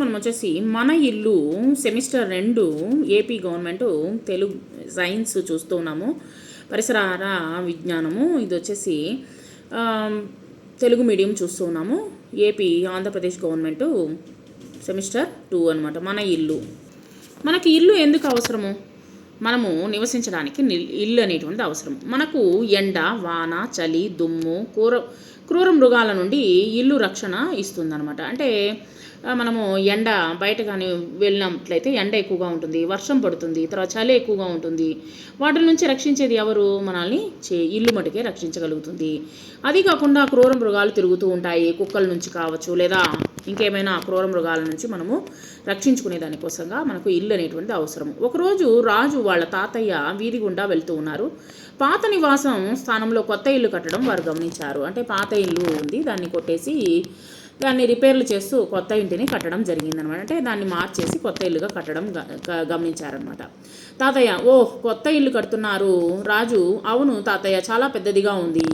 మనం వచ్చేసి మన ఇల్లు సెమిస్టర్ రెండు ఏపీ గవర్నమెంట్ తెలుగు సైన్స్ చూస్తూ ఉన్నాము. పరిసరార విజ్ఞానము ఇది వచ్చేసి తెలుగు మీడియం చూస్తూ ఉన్నాము. AP Andhra Pradesh government semester two అనమాట మన ఇల్లు. మనకి ఇల్లు ఎందుకు అవసరము? మనము నివసించడానికి ఇల్లు అనేటువంటిది అవసరం. మనకు ఎండ వాన చలి దుమ్ము కూర క్రూర మృగాల నుండి ఇల్లు రక్షణ ఇస్తుందన్నమాట. అంటే మనము ఎండ బయట కానీ వెళ్ళినట్లయితే ఎండ ఎక్కువగా ఉంటుంది వర్షం పడుతుంది తర్వాత చలి ఎక్కువగా ఉంటుంది. వాటి నుంచి రక్షించేది ఎవరు? మనల్ని చే ఇల్లు మటుకే రక్షించగలుగుతుంది. అది కాకుండా క్రూర మృగాలు తిరుగుతూ ఉంటాయి కుక్కల నుంచి కావచ్చు లేదా ఇంకేమైనా క్రూర మృగాల నుంచి మనము రక్షించుకునే దానికోసంగా మనకు ఇల్లు అనేటువంటిది అవసరం ఒకరోజు రాజు వాళ్ళ తాతయ్య వీధి గుండా వెళ్తూ ఉన్నారు. పాత నివాసం స్థానంలో కొత్త ఇల్లు కట్టడం వారు గమనించారు. అంటే పాత ఇల్లు ఉంది. దాన్ని కొట్టేసి దాన్ని రిపేర్లు చేస్తూ కొత్త ఇంటిని కట్టడం జరిగిందనమాట. అంటే దాన్ని మార్చేసి కొత్త ఇల్లుగా కట్టడం గమనించారనమాట. తాతయ్య ఓ కొత్త ఇల్లు కడుతున్నారు రాజు. అవును తాతయ్య చాలా పెద్దదిగా ఉంది.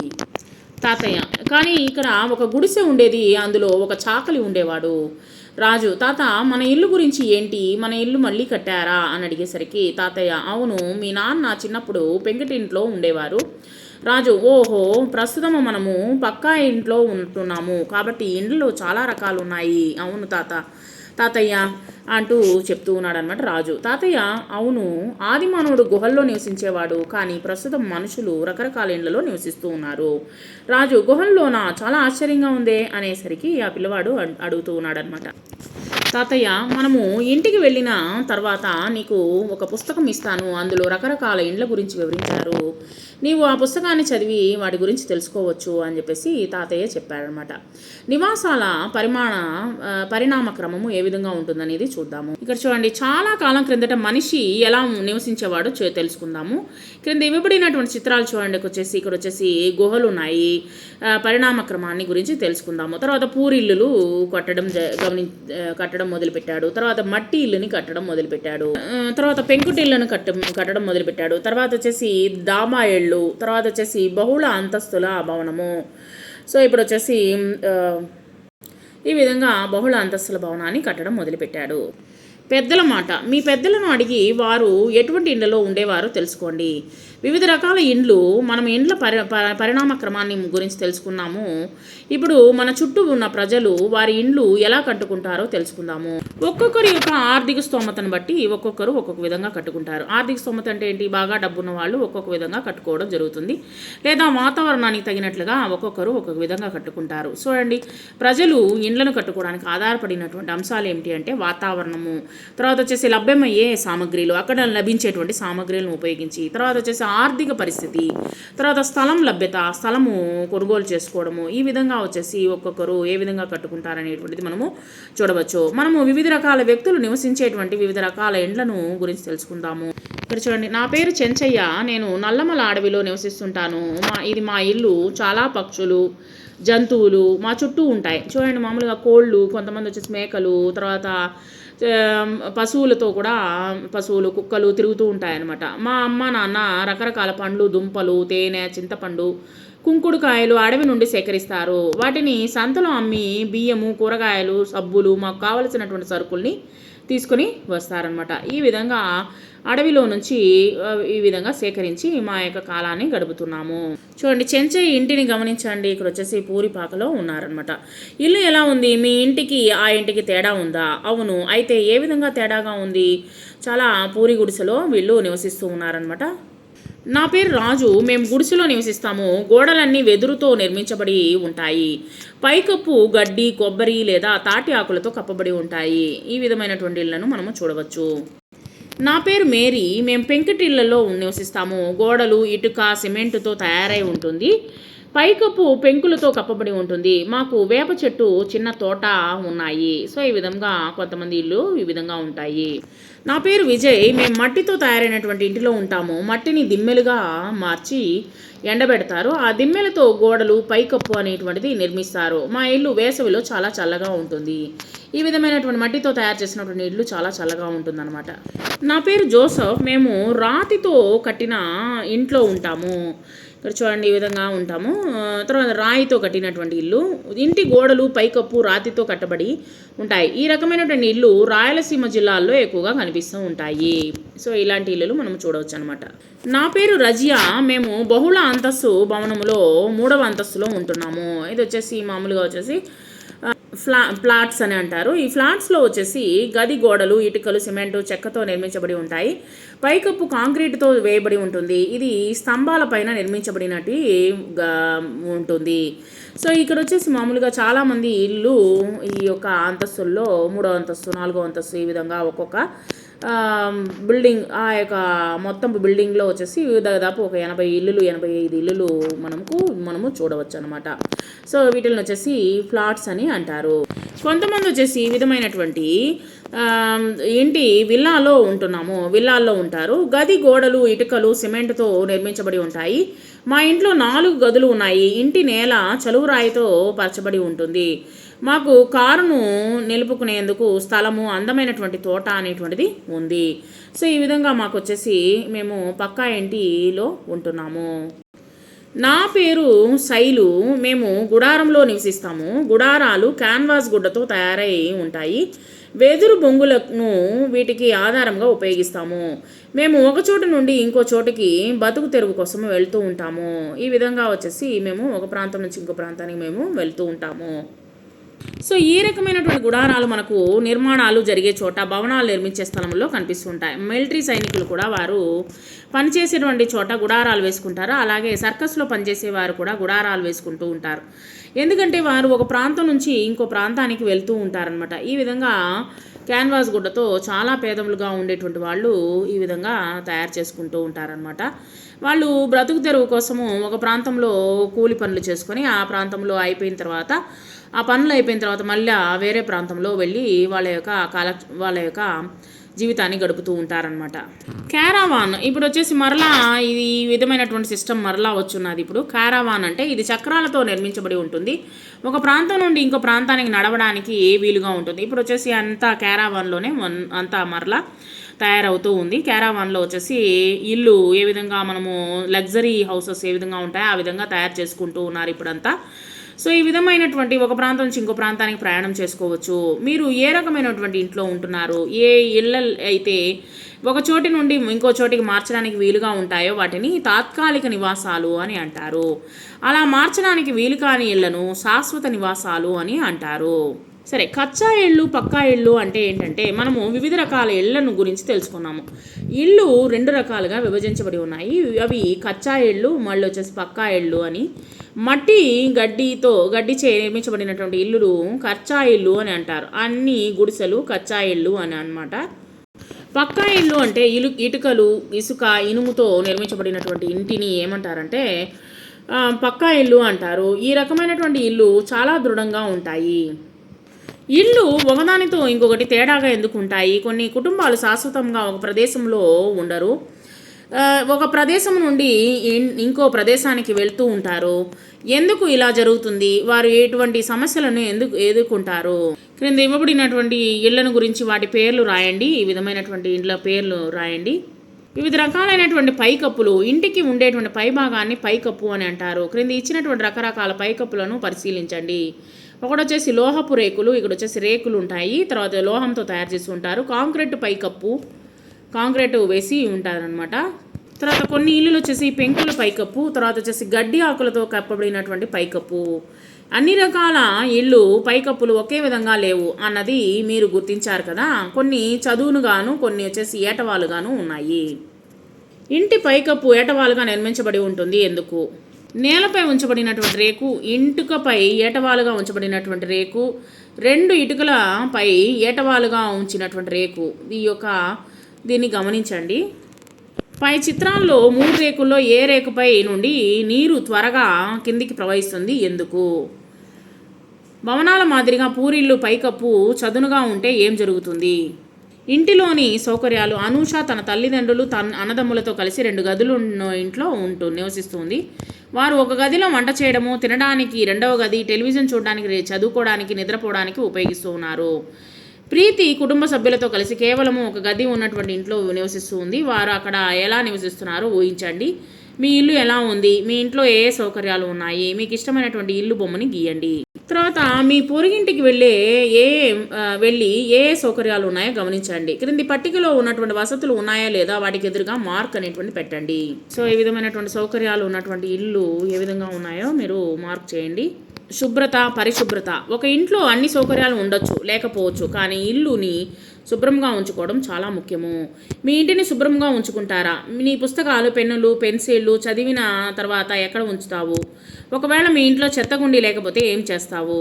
తాతయ్య. కానీ ఇక్కడ ఒక గుడిసె ఉండేది అందులో ఒక చాకలి ఉండేవాడు. రాజు తాత మన ఇల్లు గురించి ఏంటి? మన ఇల్లు మళ్ళీ కట్టారా? అని అడిగేసరికి తాతయ్య అవును మీ నాన్న చిన్నప్పుడు పెంకటింట్లో ఉండేవారు. రాజు ఓహో ప్రస్తుతం మనము పక్కా ఇంట్లో ఉంటున్నాము. కాబట్టి ఇండ్లు చాలా రకాలు ఉన్నాయి అవును తాత. తాతయ్య అంటూ చెప్తూ ఉన్నాడు అనమాట రాజు. తాతయ్య అవును ఆది మానవుడు గుహల్లో నివసించేవాడు కానీ ప్రస్తుతం మనుషులు రకరకాల ఇండ్లలో నివసిస్తూ ఉన్నారు. రాజు గుహల్లోన? చాలా ఆశ్చర్యంగా ఉందే అనేసరికి ఆ పిల్లవాడు అడ్- అడుగుతూ ఉన్నాడు అనమాట తాతయ్య మనము ఇంటికి వెళ్ళిన తర్వాత నీకు ఒక పుస్తకం ఇస్తాను. అందులో రకరకాల ఇండ్ల గురించి వివరించారు. నీవు ఆ పుస్తకాన్ని చదివి వాటి గురించి తెలుసుకోవచ్చు అని చెప్పేసి తాతయ్య చెప్పాడనమాట నివాసాల పరిమాణ పరిణామ క్రమము ఏ విధంగా ఉంటుందనేది చూద్దాము. ఇక్కడ చూడండి చాలా కాలం క్రిందట మనిషి ఎలా నివసించేవాడో తెలుసుకుందాము. క్రింద ఇవ్వబడినటువంటి చిత్రాలు చూడండి వచ్చేసి ఇక్కడ వచ్చేసి గుహలు ఉన్నాయి. పరిణామ క్రమాన్ని గురించి తెలుసుకుందాము. తర్వాత పూరిల్లులు కట్టడం జ- గమని కట్టడం మొదలుపెట్టాడు. తర్వాత మట్టి ఇల్లుని కట్టడం మొదలుపెట్టాడు. తర్వాత పెంకుటిల్లును కట్ట కట్టడం మొదలుపెట్టాడు. తర్వాత వచ్చేసి దామాయిళ్ళు తర్వాత వచ్చేసి బహుళ అంతస్తుల భవనము. సో ఇప్పుడు వచ్చేసి ఈ విధంగా బహుళ అంతస్తుల భవనాన్ని కట్టడం మొదలుపెట్టాడు. పెద్దల మాట మీ పెద్దలను అడిగి వారు ఎటువంటి ఇండ్లలో ఉండేవారో తెలుసుకోండి. వివిధ రకాల ఇండ్లు మనం ఇండ్ల పరి పరిణామ క్రమాన్ని గురించి తెలుసుకున్నాము. ఇప్పుడు మన చుట్టూ ఉన్న ప్రజలు వారి ఇండ్లు ఎలా కట్టుకుంటారో తెలుసుకుందాము. ఒక్కొక్కరి యొక్క ఆర్థిక స్తోమతను బట్టి ఒక్కొక్కరు ఒక్కొక్క విధంగా కట్టుకుంటారు. ఆర్థిక స్తోమత అంటే ఏంటి? బాగా డబ్బున్న వాళ్ళు ఒక్కొక్క విధంగా కట్టుకోవడం జరుగుతుంది. లేదా వాతావరణానికి తగినట్లుగా ఒక్కొక్కరు ఒక్కొక్క విధంగా కట్టుకుంటారు. చూడండి ప్రజలు ఇండ్లను కట్టుకోవడానికి ఆధారపడినటువంటి అంశాలు ఏమిటి అంటే వాతావరణము. తర్వాత వచ్చేసి లభ్యమయ్యే సామగ్రిలు అక్కడ లభించేటువంటి సామగ్రిలను ఉపయోగించి తర్వాత వచ్చేసి ఆర్థిక పరిస్థితి తర్వాత స్థలం లభ్యత స్థలము కొనుగోలు చేసుకోవడము ఈ విధంగా వచ్చేసి ఒక్కొక్కరు ఏ విధంగా కట్టుకుంటారనేటువంటిది మనము చూడవచ్చు. మనము వివిధ రకాల వ్యక్తులు నివసించేటువంటి వివిధ రకాల ఇండ్లను గురించి తెలుసుకుందాము. ఇక్కడ చూడండి నా పేరు చెంచయ్య నేను నల్లమల అడవిలో నివసిస్తుంటాను. మా ఇది మా ఇల్లు చాలా పక్షులు జంతువులు మా చుట్టూ ఉంటాయి. చూడండి మామూలుగా కోళ్ళు కొంతమంది వచ్చేసి మేకలు తర్వాత పశువులతో కూడా పశువులు కుక్కలు తిరుగుతూ ఉంటాయన్నమాట. మా అమ్మ నాన్న రకరకాల పండ్లు దుంపలు తేనె చింతపండు కుంకుడుకాయలు అడవి నుండి సేకరిస్తారు. వాటిని సంతలో అమ్మి బియ్యము కూరగాయలు సబ్బులు మాకు కావలసినటువంటి సరుకుల్ని తీసుకొని వస్తారనమాట ఈ విధంగా అడవిలో నుంచి ఈ విధంగా సేకరించి మా యొక్క కాలాన్ని గడుపుతున్నాము. చూడండి చెంచే ఇంటిని గమనించండి. ఇక్కడ వచ్చేసి పూరిపాకలో ఉన్నారనమాట ఇల్లు ఎలా ఉంది? మీ ఇంటికి ఆ ఇంటికి తేడా ఉందా? అవును అయితే ఏ విధంగా తేడాగా ఉంది? చాలా పూరి గుడిసెలో వీళ్ళు నివసిస్తూ ఉన్నారనమాట నా పేరు రాజు. మేము గుడిసెలో నివసిస్తాము. గోడలన్నీ వెదురుతో నిర్మించబడి ఉంటాయి. పైకప్పు గడ్డి కొబ్బరి లేదా తాటి ఆకులతో కప్పబడి ఉంటాయి. ఈ విధమైనటువంటి ఇళ్ళను మనము చూడవచ్చు. నా పేరు మేరీ. మేము పెంకుటిళ్ళలో నివసిస్తాము. గోడలు ఇటుక సిమెంటుతో తయారై ఉంటుంది. పైకప్పు పెంకులతో కప్పబడి ఉంటుంది. మాకు వేప చెట్టు చిన్న తోట ఉన్నాయి. సో ఈ విధంగా కొంతమంది ఇల్లు ఈ విధంగా ఉంటాయి. నా పేరు విజయ్. మేము మట్టితో తయారైనటువంటి ఇంటిలో ఉంటాము. మట్టిని దిమ్మెలుగా మార్చి ఎండబెడతారు. ఆ దిమ్మెలతో గోడలు పైకప్పు అనేటువంటిది నిర్మిస్తారు. మా ఇల్లు వేసవిలో చాలా చల్లగా ఉంటుంది. ఈ విధమైనటువంటి మట్టితో తయారు చేసినటువంటి ఇల్లు చాలా చల్లగా ఉంటుందన్నమాట. నా పేరు జోసఫ్. మేము రాతితో కట్టిన ఇంట్లో ఉంటాము. ఇక్కడ చూడండి ఈ విధంగా ఉంటాము. తర్వాత రాయితో కట్టినటువంటి ఇల్లు. ఇంటి గోడలు పైకప్పు రాతితో కట్టబడి ఉంటాయి. ఈ రకమైనటువంటి ఇల్లు రాయలసీమ జిల్లాల్లో ఎక్కువగా కనిపిస్తూ ఉంటాయి. సో ఇలాంటి ఇల్లులు మనం చూడవచ్చు అనమాట నా పేరు రజియా. మేము బహుళ అంతస్తు భవనములో మూడవ అంతస్తులో ఉంటున్నాము. ఇది వచ్చేసి మామూలుగా వచ్చేసి ఫ్లా ఫ్లాట్స్ అని అంటారు. ఈ ఫ్లాట్స్లో వచ్చేసి గది గోడలు ఇటుకలు సిమెంటు చెక్కతో నిర్మించబడి ఉంటాయి. పైకప్పు కాంక్రీట్తో వేయబడి ఉంటుంది. ఇది స్తంభాల పైన నిర్మించబడినట్టు గా- ఉంటుంది. సో ఇక్కడ వచ్చేసి మామూలుగా చాలామంది ఇల్లు ఈ యొక్క అంతస్తుల్లో మూడో అంతస్తు నాలుగో అంతస్తు ఈ విధంగా ఒక్కొక్క బిల్డింగ్ ఆ యొక్క మొత్తం బిల్డింగ్లో వచ్చేసి దాదాపు ఒక ఎనభై ఇల్లులు ఎనభై ఐదు ఇల్లులు మనకు మనము చూడవచ్చు అనమాట సో వీటిని వచ్చేసి ఫ్లాట్స్ అని అంటారు. కొంతమంది వచ్చేసి ఈ విధమైనటువంటి ఆ, ఇంటి విల్లాలో ఉంటున్నాము. విల్లాల్లో ఉంటారు. గది గోడలు ఇటుకలు సిమెంట్తో నిర్మించబడి ఉంటాయి. మా ఇంట్లో నాలుగు గదులు ఉన్నాయి. ఇంటి నేల చలువురాయితో పరచబడి ఉంటుంది. మాకు కారును నిలుపుకునేందుకు స్థలము అందమైనటువంటి తోట అనేటువంటిది ఉంది. సో ఈ విధంగా మాకు వచ్చేసి మేము పక్కా ఇంటిలో ఉంటున్నాము. నా పేరు శైలు. మేము గుడారంలో నివసిస్తాము. గుడారాలు క్యాన్వాస్ గుడ్డతో తయారై ఉంటాయి. వెదురు బొంగులను వీటికి ఆధారంగా ఉపయోగిస్తాము. మేము ఒక చోటు నుండి ఇంకో చోటుకి బతుకు తెరువు కోసం వెళ్తూ ఉంటాము. ఈ విధంగా వచ్చేసి మేము ఒక ప్రాంతం నుంచి ఇంకో ప్రాంతానికి మేము వెళ్తూ ఉంటాము. సో ఈ రకమైనటువంటి గుడారాలు మనకు నిర్మాణాలు జరిగే చోట భవనాలు నిర్మించే స్థలంలో కనిపిస్తుంటాయి. మిలిటరీ సైనికులు కూడా వారు పనిచేసేటువంటి చోట గుడారాలు వేసుకుంటారు. అలాగే సర్కస్లో పనిచేసే వారు కూడా గుడారాలు వేసుకుంటూ ఉంటారు. ఎందుకంటే వారు ఒక ప్రాంతం నుంచి ఇంకో ప్రాంతానికి వెళ్తూ ఉంటారనమాట ఈ విధంగా క్యాన్వాస్ గుడ్డతో చాలా పేదములుగా ఉండేటువంటి వాళ్ళు ఈ విధంగా తయారు చేసుకుంటూ ఉంటారనమాట వాళ్ళు బ్రతుకు తెరువు కోసము ఒక ప్రాంతంలో కూలి పనులు చేసుకొని ఆ ప్రాంతంలో అయిపోయిన తర్వాత ఆ పనులు అయిపోయిన తర్వాత మళ్ళీ వేరే ప్రాంతంలో వెళ్ళి వాళ్ళ యొక్క కాల వాళ్ళ యొక్క జీవితాన్ని గడుపుతూ ఉంటారనమాట క్యారావాన్ ఇప్పుడు వచ్చేసి మరలా ఇది ఈ విధమైనటువంటి సిస్టమ్ మరలా వచ్చున్నది ఇప్పుడు. క్యారావాన్ అంటే ఇది చక్రాలతో నిర్మించబడి ఉంటుంది. ఒక ప్రాంతం నుండి ఇంకో ప్రాంతానికి నడవడానికి వీలుగా ఉంటుంది? ఇప్పుడు వచ్చేసి అంతా క్యారావాన్లోనే వన్- అంతా మరలా తయారవుతూ ఉంది. క్యారావాన్లో వచ్చేసి ఇల్లు ఏ విధంగా మనము లగ్జరీ హౌసెస్ ఏ విధంగా ఉంటాయో ఆ విధంగా తయారు చేసుకుంటూ ఉన్నారు ఇప్పుడంతా. సో ఈ విధమైనటువంటి ఒక ప్రాంతం నుంచి ఇంకో ప్రాంతానికి ప్రయాణం చేసుకోవచ్చు. మీరు ఏ రకమైనటువంటి ఇంట్లో ఉంటున్నారు? ఏ ఇళ్ళ అయితే ఒక చోటి నుండి ఇంకో చోటికి మార్చడానికి వీలుగా ఉంటాయో వాటిని తాత్కాలిక నివాసాలు అని అంటారు. అలా మార్చడానికి వీలు కాని ఇళ్ళను శాశ్వత నివాసాలు అని అంటారు. సరే కచ్చా ఇళ్ళు పక్కా ఇళ్ళు అంటే ఏంటంటే మనము వివిధ రకాల ఇళ్ళను గురించి తెలుసుకున్నాము. ఇళ్ళు రెండు రకాలుగా విభజించబడి ఉన్నాయి. అవి కచ్చా ఇళ్ళు మళ్ళీ వచ్చేసి పక్కా ఇళ్ళు అని. మట్టి గడ్డితో గడ్డిచే నిర్మించబడినటువంటి ఇల్లులు కచ్చా ఇల్లు అని అంటారు. అన్ని గుడిసెలు కచ్చా ఇళ్ళు అని అన్నమాట. పక్కా ఇల్లు అంటే ఇలు ఇటుకలు ఇసుక ఇనుముతో నిర్మించబడినటువంటి ఇంటిని ఏమంటారంటే పక్కా ఇల్లు అంటారు. ఈ రకమైనటువంటి ఇల్లు చాలా దృఢంగా ఉంటాయి. ఇల్లు ఒకదానితో ఇంకొకటి తేడాగా ఎందుకు ఉంటాయి? కొన్ని కుటుంబాలు శాశ్వతంగా ఒక ప్రదేశంలో ఉండరు. ఒక ప్రదేశం నుండి ఇంకో ప్రదేశానికి వెళ్తూ ఉంటారు. ఎందుకు ఇలా జరుగుతుంది? వారు ఎటువంటి సమస్యలను ఎందుకు ఎదుర్కొంటారు? క్రింద ఇవ్వబడినటువంటి ఇళ్ళను గురించి వాటి పేర్లు రాయండి. ఈ విధమైనటువంటి ఇండ్ల పేర్లు రాయండి. వివిధ రకాలైనటువంటి పైకప్పులు ఇంటికి ఉండేటువంటి పై భాగాన్ని పైకప్పు అని అంటారు. క్రింద ఇచ్చినటువంటి రకరకాల పైకప్పులను పరిశీలించండి. ఒకటి వచ్చేసి లోహపు రేకులు ఇక్కడ వచ్చేసి రేకులు ఉంటాయి. తర్వాత లోహంతో తయారు చేసి ఉంటారు. కాంక్రీట్ పైకప్పు కాంక్రీట్ వేసి ఉంటారనమాట తర్వాత కొన్ని ఇల్లులు వచ్చేసి పెంకుల పైకప్పు తర్వాత వచ్చేసి గడ్డి ఆకులతో కప్పబడినటువంటి పైకప్పు అన్ని రకాల ఇళ్ళు పైకప్పులు ఒకే విధంగా లేవు అన్నది మీరు గుర్తించారు కదా? కొన్ని చదువునుగాను కొన్ని వచ్చేసి ఏటవాలుగాను ఉన్నాయి. ఇంటి పైకప్పు ఏటవాలుగా నిర్మించబడి ఉంటుంది? ఎందుకు? నేలపై ఉంచబడినటువంటి రేకు ఇంటుకపై ఏటవాలుగా ఉంచబడినటువంటి రేకు రెండు ఇటుకలపై ఏటవాలుగా ఉంచినటువంటి రేకు. ఈ యొక్క దీన్ని గమనించండి. పై చిత్రాల్లో మూడు రేకుల్లో ఏ రేకుపై నుండి నీరు త్వరగా కిందికి ప్రవహిస్తుంది? ఎందుకు? భవనాల మాదిరిగా పూరిళ్ళు పైకప్పు చదునుగా ఉంటే ఏం జరుగుతుంది? ఇంటిలోని సౌకర్యాలు అనూష తన తల్లిదండ్రులు తన అన్నదమ్ములతో కలిసి రెండు గదులు ఉన్న ఇంట్లో ఉంటూ నివసిస్తుంది. వారు ఒక గదిలో వంట చేయడము తినడానికి రెండవ గది టెలివిజన్ చూడడానికి చదువుకోవడానికి నిద్రపోవడానికి ఉపయోగిస్తూ ఉన్నారు. ప్రీతి కుటుంబ సభ్యులతో కలిసి కేవలము ఒక గది ఉన్నటువంటి ఇంట్లో నివసిస్తూ ఉంది. వారు అక్కడ ఎలా నివసిస్తున్నారో ఊహించండి. మీ ఇల్లు ఎలా ఉంది? మీ ఇంట్లో ఏ ఏ సౌకర్యాలు ఉన్నాయి? మీకు ఇష్టమైనటువంటి ఇల్లు బొమ్మని గీయండి. తర్వాత మీ పొరుగింటికి వెళ్ళే ఏ వెళ్ళి ఏ సౌకర్యాలు ఉన్నాయో గమనించండి. క్రింది పట్టికలో ఉన్నటువంటి వసతులు ఉన్నాయా లేదా వాటికి ఎదురుగా మార్క్ అనేటువంటి పెట్టండి. సో ఈ విధమైనటువంటి సౌకర్యాలు ఉన్నటువంటి ఇల్లు ఏ విధంగా ఉన్నాయో మీరు మార్క్ చేయండి. శుభ్రత పరిశుభ్రత. ఒక ఇంట్లో అన్ని సౌకర్యాలు ఉండొచ్చు లేకపోవచ్చు. కానీ ఇల్లుని శుభ్రంగా ఉంచుకోవడం చాలా ముఖ్యము. మీ ఇంటిని శుభ్రంగా ఉంచుకుంటారా? నీ పుస్తకాలు పెన్నులు పెన్సిళ్ళు చదివిన తర్వాత ఎక్కడ ఉంచుతావు? ఒకవేళ మీ ఇంట్లో చెత్తగుండి లేకపోతే ఏం చేస్తావు?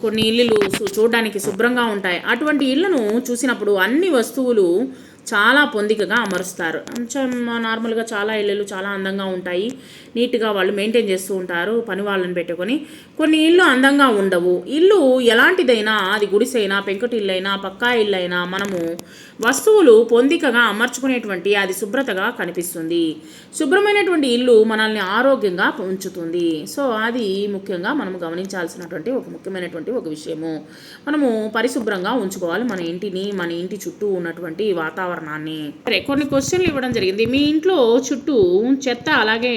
కొన్ని ఇల్లులు చూడడానికి శుభ్రంగా ఉంటాయి. అటువంటి ఇళ్ళను చూసినప్పుడు అన్ని వస్తువులు చాలా పొందికగా అమరుస్తారు. నార్మల్గా చాలా ఇళ్ళు చాలా అందంగా ఉంటాయి. నీట్గా వాళ్ళు మెయింటైన్ చేస్తూ ఉంటారు పని వాళ్ళని పెట్టుకొని. కొన్ని ఇళ్ళు అందంగా ఉండవు. ఇల్లు ఎలాంటిదైనా అది గుడిసైనా పెంకుటిల్లైనా పక్కా ఇల్లైనా మనము వస్తువులు పొందికగా అమర్చుకునేటువంటి అది శుభ్రతగా కనిపిస్తుంది. శుభ్రమైనటువంటి ఇల్లు మనల్ని ఆరోగ్యంగా ఉంచుతుంది. సో అది ముఖ్యంగా మనం గమనించాల్సినటువంటి ఒక ముఖ్యమైనటువంటి ఒక విషయము. మనము పరిశుభ్రంగా ఉంచుకోవాలి మన ఇంటిని మన ఇంటి చుట్టూ ఉన్నటువంటి వాతావరణాన్ని. సరే కొన్ని క్వశ్చన్లు ఇవ్వడం జరిగింది. మీ ఇంట్లో చుట్టూ చెత్త అలాగే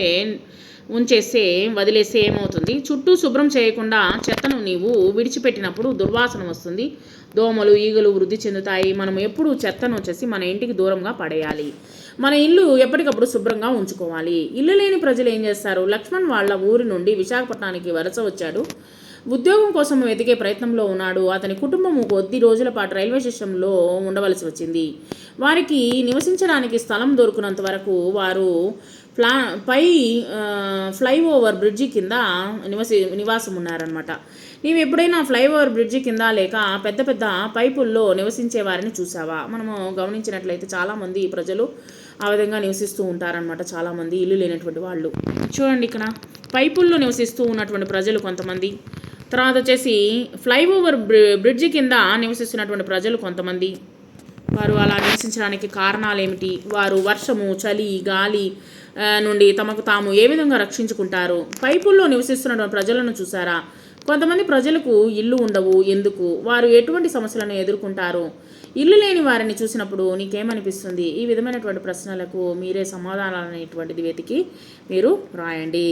ఉంచేస్తే వదిలేస్తే ఏమవుతుంది? చుట్టూ శుభ్రం చేయకుండా చెత్తను నీవు విడిచిపెట్టినప్పుడు దుర్వాసన వస్తుంది. దోమలు ఈగలు వృద్ధి చెందుతాయి. మనం ఎప్పుడు చెత్తను వచ్చేసి మన ఇంటికి దూరంగా పడేయాలి. మన ఇల్లు ఎప్పటికప్పుడు శుభ్రంగా ఉంచుకోవాలి. ఇల్లు లేని ప్రజలు ఏం చేస్తారు? లక్ష్మణ్ వాళ్ళ ఊరి నుండి విశాఖపట్నానికి వలస వచ్చాడు. ఉద్యోగం కోసం వెతికే ప్రయత్నంలో ఉన్నాడు. అతని కుటుంబం కొద్ది రోజుల పాటు రైల్వే స్టేషన్లో ఉండవలసి వచ్చింది. వారికి నివసించడానికి స్థలం దొరికినంత వరకు వారు ఫ్లా పై ఫ్లైఓవర్ బ్రిడ్జి కింద నివసి నివాసం ఉన్నారనమాట నీవు ఎప్పుడైనా ఫ్లైఓవర్ బ్రిడ్జి కింద లేక పెద్ద పెద్ద పైపుల్లో నివసించే వారిని చూసావా మనము గమనించినట్లయితే చాలామంది ప్రజలు ఆ విధంగా నివసిస్తూ ఉంటారనమాట చాలామంది ఇల్లు లేనటువంటి వాళ్ళు. చూడండి ఇక్కడ. పైపుల్లో నివసిస్తూ ఉన్నటువంటి ప్రజలు కొంతమంది. తర్వాత వచ్చేసి ఫ్లైఓవర్ బ్రి- బ్రిడ్జి కింద నివసిస్తున్నటువంటి ప్రజలు కొంతమంది. వారు అలా నివసించడానికి కారణాలు ఏమిటి వారు వర్షము చలి గాలి నుండి తమకు తాము ఏ విధంగా రక్షించుకుంటారు? పైపుల్లో నివసిస్తున్న ప్రజలను చూసారా కొంతమంది ప్రజలకు ఇల్లు ఉండవు. ఎందుకు? వారు ఎటువంటి సమస్యలను ఎదుర్కొంటారు? ఇల్లు లేని వారిని చూసినప్పుడు నీకేమనిపిస్తుంది? ఈ విధమైనటువంటి ప్రశ్నలకు మీరే సమాధానాలు అనేటువంటిది వెతికి మీరు రాయండి.